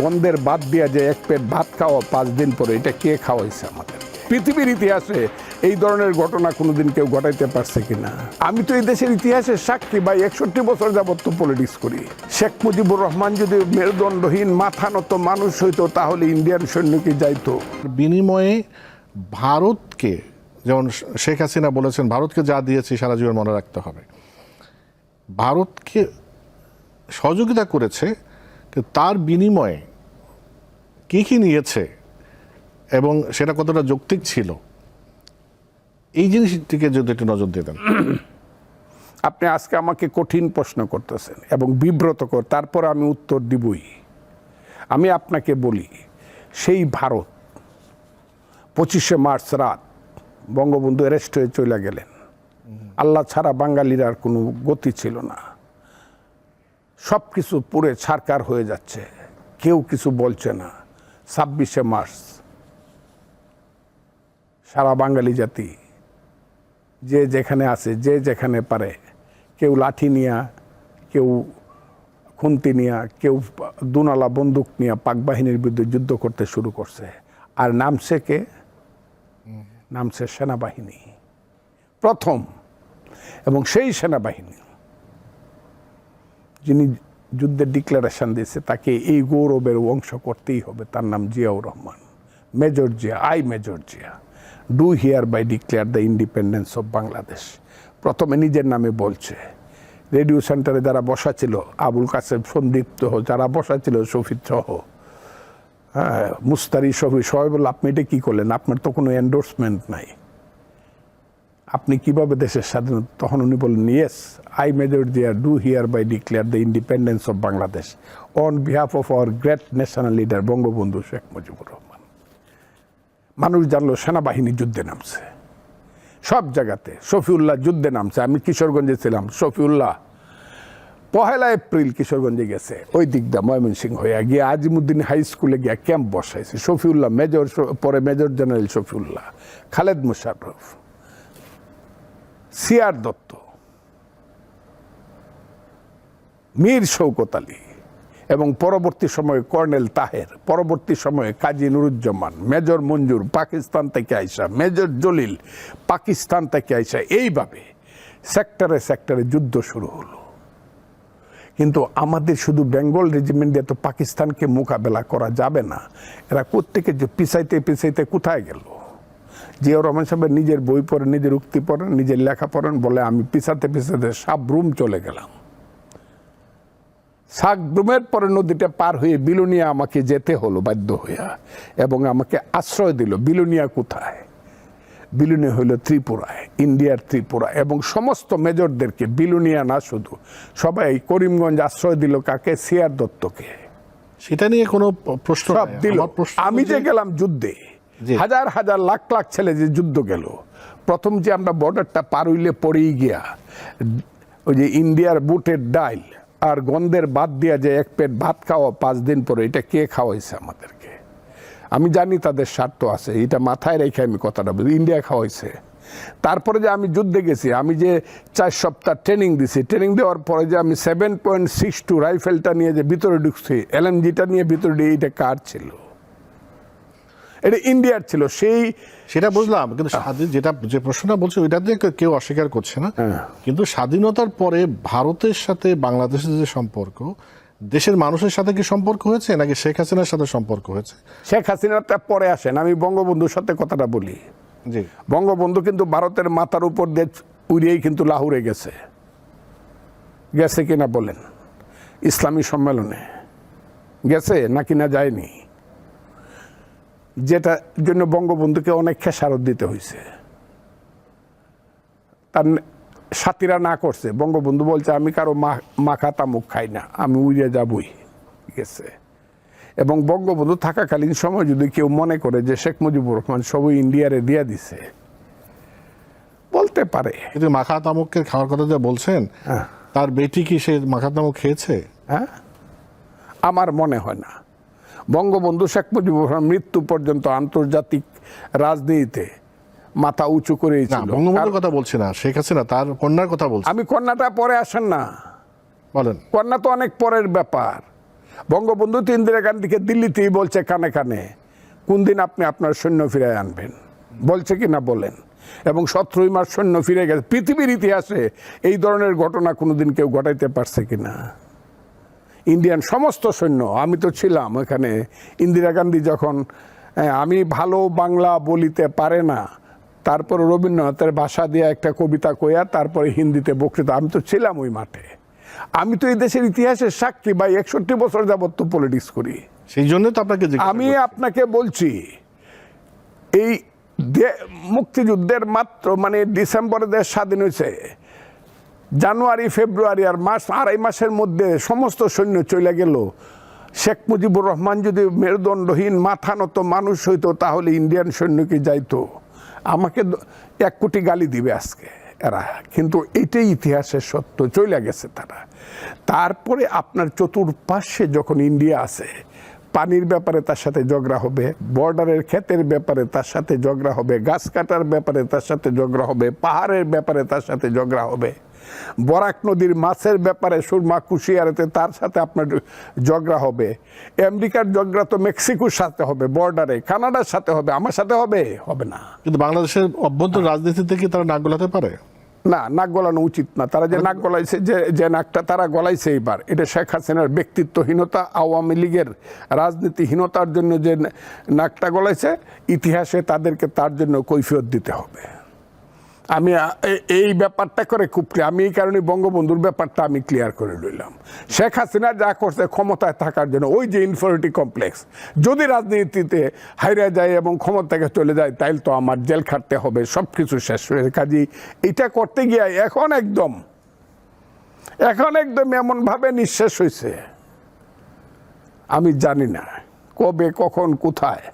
গন্ধের বাদ দিয়া যে এক পেট ভাত খাওয়া পাঁচ দিন পরে, এটা কে খাওয়াইছে আমাদের? পৃথিবীর ইতিহাসে এই ধরনের ঘটনা কোনোদিন কেউ ঘটাইতে পারছে কিনা? আমি তো এই দেশের ইতিহাসের সাক্ষী বা একষট্টি বছর যাবত তো পলিটিক্স করি। শেখ মুজিবুর রহমান যদি মেরুদণ্ডহীন, মাথা নত মানুষ হইতো, তাহলে ইন্ডিয়ান সৈন্যকে যাইতো। বিনিময়ে ভারতকে, যেমন শেখ হাসিনা বলেছেন, ভারতকে যা দিয়েছি সারা জীবন মনে রাখতে হবে। ভারতকে সহযোগিতা করেছে তার বিনিময়ে কি কি নিয়েছে এবং সেটা কতটা যৌক্তিক ছিল? এই জিনিসটিকে যদি একটু নজর দিতেন আপনি আজকে আমাকে কঠিন প্রশ্ন করতেছেন এবং বিব্রত কর তারপর আমি উত্তর দিবই। আমি আপনাকে বলি সেই ভারত পঁচিশে মার্চ রাত বঙ্গবন্ধু অ্যারেস্ট হয়ে চলে গেলেন। আল্লাহ ছাড়া বাঙালির আর কোনো গতি ছিল না। সব কিছু পুরে ছারকার হয়ে যাচ্ছে। কেউ কিছু বলছে না। ছাব্বিশে মার্চ, সারা বাঙালি জাতি, যে যেখানে আছে, যে যেখানে পারে, কেউ লাঠি নিয়া, কেউ খুন্তি নিয়া, কেউ দুনালা বন্দুক নিয়ে পাক বাহিনীর বিরুদ্ধে যুদ্ধ করতে শুরু করছে। আর নামছে কে? নামছে সেনাবাহিনী। প্রথম এবং সেই সেনাবাহিনী। যিনি যুদ্ধের ডিক্লারেশন দিয়েছে, তাকে এই গৌরবের অংশ করতেই হবে। তার নাম Ziaur Rahman. Major Zia, I major Zia. Do hereby declare the independence of Bangladesh প্রথমে নিজের নামে বলছে। রেডিও সেন্টারে যারা বসা ছিল, আবুল কাসেম সন্দীপ্ত যারা বসা ছিল শফিদ সহ হ্যাঁ মুস্তারি শফি সবাই বলল আপনি এটা কী করলেন? আপনার তো কোনো এন্ডোর্সমেন্ট নাই। আপনি কীভাবে দেশের স্বাধীনতা? তখন উনি বললেন yes I major Zia do hereby declare the independence of Bangladesh on behalf of our great national leader Bangabandhu Sheikh Mujibur Rahman. মানুষ জানলো, সেনাবাহিনী যুদ্ধে নামছে। সব জায়গাতে শফিউল্লাহ যুদ্ধে নামছে। আমি কিশোরগঞ্জে ছিলাম, শফিউল্লাহ। পহেলা এপ্রিল কিশোরগঞ্জে গেছে। ওই দিকটা ময়মনসিংহ হয়ে গিয়ে আজিমুদ্দিন হাই স্কুলে গিয়ে ক্যাম্প বসাইছে। শফিউল্লাহ মেজর পরে major general Shafiullah. Khaled Musharraf CR Datta, Mir Shaukat Ali এবং পরবর্তী সময়ে কর্নেল তাহের, পরবর্তী সময়ে কাজী নুরুজ্জামান, মেজর মঞ্জুর পাকিস্তান থেকে আইসা, মেজর জলিল পাকিস্তান থেকে আইসা, এইভাবে সেক্টরে সেক্টরে যুদ্ধ শুরু হলো। কিন্তু আমাদের শুধু বেঙ্গল রেজিমেন্ট দিয়ে তো পাকিস্তানকে মোকাবেলা করা যাবে না। এরা প্রত্যেকে যে পিছাইতে পিছাইতে কোথায় গেল? জিয়াউর রহমান সাহেবের নিজের বই পড়েন নিজের উক্তি পড়েন নিজের লেখা পড়েন বলে আমি পিছাতে পিছাতে সাবরুম চলে গেলাম। সাকরুমের পরে নদীটা পার হয়ে বিলুনিয়া আমাকে যেতে হলো বাধ্য হইয়া এবং আমাকে আশ্রয় দিল বিলুনিয়া কোথায়? বিলুনিয়া হইল ত্রিপুরায় ইন্ডিয়ার ত্রিপুরা এবং সমস্ত মেজরদেরকে বিলুনিয়া না শুধু সবাই করিমগঞ্জ আশ্রয় দিল কাকে? সিয়ার দত্তকে। সেটা নিয়ে কোনো প্রশ্ন আমি যে যে- গেলাম যুদ্ধে। হাজার হাজার লাখ লাখ ছেলে যে যুদ্ধ গেল, প্রথম যে আমরা বর্ডারটা পার হইলে পড়েই গিয়া, ওই যে ইন্ডিয়ার বুটের ডাইল আর গন্ধের বাদ দিয়া যে এক পেট ভাত খাওয়া পাঁচ দিন পরে, এটা কে খাওয়াইছে আমাদেরকে? আমি জানি তাদের স্বার্থ আছে, এটা মাথায় রেখে আমি কথাটা বলি, ইন্ডিয়া খাওয়াইছে। তারপরে যে আমি যুদ্ধে গেছি, আমি যে চার সপ্তাহ ট্রেনিং দিছি ট্রেনিং দেওয়ার পরে যে আমি সেভেন পয়েন্ট সিক্স টু রাইফেলটা নিয়ে যে ভিতরে ঢুকছি এলএমজিটা নিয়ে ভিতরে এটা কার ছিল? এটা ইন্ডিয়ার ছিল সেই সেটা বুঝলাম কিন্তু স্বাধীন যেটা যে প্রশ্নটা বলছে ওইটা দিয়ে কেউ- অস্বীকার করছে না। হ্যাঁ। কিন্তু স্বাধীনতার পরে ভারতের সাথে বাংলাদেশের যে সম্পর্ক দেশের মানুষের সাথে কি সম্পর্ক হয়েছে নাকি শেখ হাসিনার সাথে সম্পর্ক হয়েছে? শেখ হাসিনাটা পরে আসেন আমি বঙ্গবন্ধুর সাথে কথাটা বলি। জি। বঙ্গবন্ধু কিন্তু ভারতের মাথার উপর দিয়ে উড়িয়েই কিন্তু লাহুরে গেছে। গেছে কিনা বলেন? ইসলামী সম্মেলনে। গেছে নাকি না যায়নি? যেটা জন্য বঙ্গবন্ধুকে অনেক খেসারত দিতে হয়েছে। তার সাথীরা না করছে। বঙ্গবন্ধু বলছে আমি কারও মা- মাখা তামুক খাই না আমি উড়ে যাবই। গেছে। এবং বঙ্গবন্ধু থাকাকালীন সময় যদি কেউ মনে করে যে শেখ মুজিবুর রহমান সবই ইন্ডিয়ারে দিয়ে দিছে বলতে পারে। কিন্তু মাখা তামুককে খাওয়ার কথা যা বলছেন হ্যাঁ। তার বেটি কি সে মাখা তামুক খেয়েছে? হ্যাঁ? আমার মনে হয় না। বঙ্গবন্ধু শেখ মুজিবুর রহমান মৃত্যু পর্যন্ত আন্তর্জাতিক রাজনীতিতে মাথা উঁচু ছিল। বঙ্গবন্ধুর কথা বলছি না শেখ হাসিনা তার কন্যার কথা বলছি। আমি কন্যাটা পরে আসেন না। বলেন। কন্যা তো অনেক পরের ব্যাপার। বঙ্গবন্ধু তো ইন্দিরা গান্ধীকে দিল্লিতেই বলছে কানে কানে কোন দিন আপনি আপনার সৈন্য ফিরায় আনবেন? বলছে কি না বলেন? এবং সতেরোই মাস সৈন্য ফিরে গেছে। পৃথিবীর ইতিহাসে এই ধরনের ঘটনা কোনোদিন কেউ ঘটাইতে পারছে কি না? ইন্ডিয়ান সমস্ত সৈন্য আমি তো ছিলাম এখানে। ইন্দিরা গান্ধী যখন আমি ভালো বাংলা বলিতে পারে না তারপর রবীন্দ্রনাথের ভাষা দিয়ে একটা কবিতা কইয়া তারপরে হিন্দিতে বক্তৃতা আমি তো ছিলাম ওই মাঠে। আমি তো এই দেশের ইতিহাসের সাক্ষী বা একষট্টি বছর যাবত তো পলিটিক্স করি। সেই জন্য তো আপনাকে আমি আপনাকে বলছি এই মুক্তিযুদ্ধের মাত্র মানে ডিসেম্বরে দেশ স্বাধীন হয়েছে জানুয়ারি, ফেব্রুয়ারি আর মাস আড়াই মাসের মধ্যে সমস্ত সৈন্য চলে গেল। শেখ মুজিবুর রহমান যদি মেরুদণ্ডহীন, মাথা নত মানুষ হইতো, তাহলে ইন্ডিয়ান সৈন্যকে যাইতো। আমাকে এক কোটি গালি দিবে আজকে এরা। কিন্তু এটাই ইতিহাসের সত্য চলে গেছে তারা। তারপরে আপনার চতুর্পাশে যখন ইন্ডিয়া আছে, পানির ব্যাপারে তার সাথে ঝগড়া হবে, বর্ডারের ক্ষেতের ব্যাপারে তার সাথে ঝগড়া হবে, গাছ কাটার ব্যাপারে তার সাথে ঝগড়া হবে, পাহাড়ের ব্যাপারে তার সাথে ঝগড়া হবে। বরাক নদীর মাছের ব্যাপারে সুরমা কুশিয়ারেতে তার সাথে আপনার ঝগড়া হবে। আমেরিকার ঝগড়া তো মেক্সিকোর সাথে হবে বর্ডারে। কানাডার সাথে হবে আমার সাথে হবে? হবে না। কিন্তু বাংলাদেশের অভ্যন্তর রাজনীতিতে কি তারা নাক গলাতে পারে? না নাক গলানো উচিত না। তারা যে নাক গলাইছে যে যে নাকটা তারা গলাইছে এইবার এটা শেখ হাসিনার ব্যক্তিত্বহীনতা আওয়ামী লীগের রাজনীতিহীনতার জন্য যে নাকটা গলাইছে ইতিহাসে তাদেরকে তার জন্য কৈফিয়ত দিতে হবে। আমি এই ব্যাপারটা করে খুব। আমি এই কারণে বঙ্গবন্ধুর ব্যাপারটা আমি ক্লিয়ার করে রইলাম শেখ হাসিনা যা করছে ক্ষমতায় থাকার জন্য, ওই যে ইনফিউরিটি কমপ্লেক্স যদি রাজনীতিতে হাইরা যায় এবং ক্ষমতা থেকে চলে যায়, তাইলে তো আমার জেল খাটতে হবে সব কিছু শেষ হয়ে কাজী এটা করতে গিয়ে এখন একদম এখন একদম এমনভাবে নিঃশেষ হয়েছে আমি জানি না, কবে, কখন, কোথায়।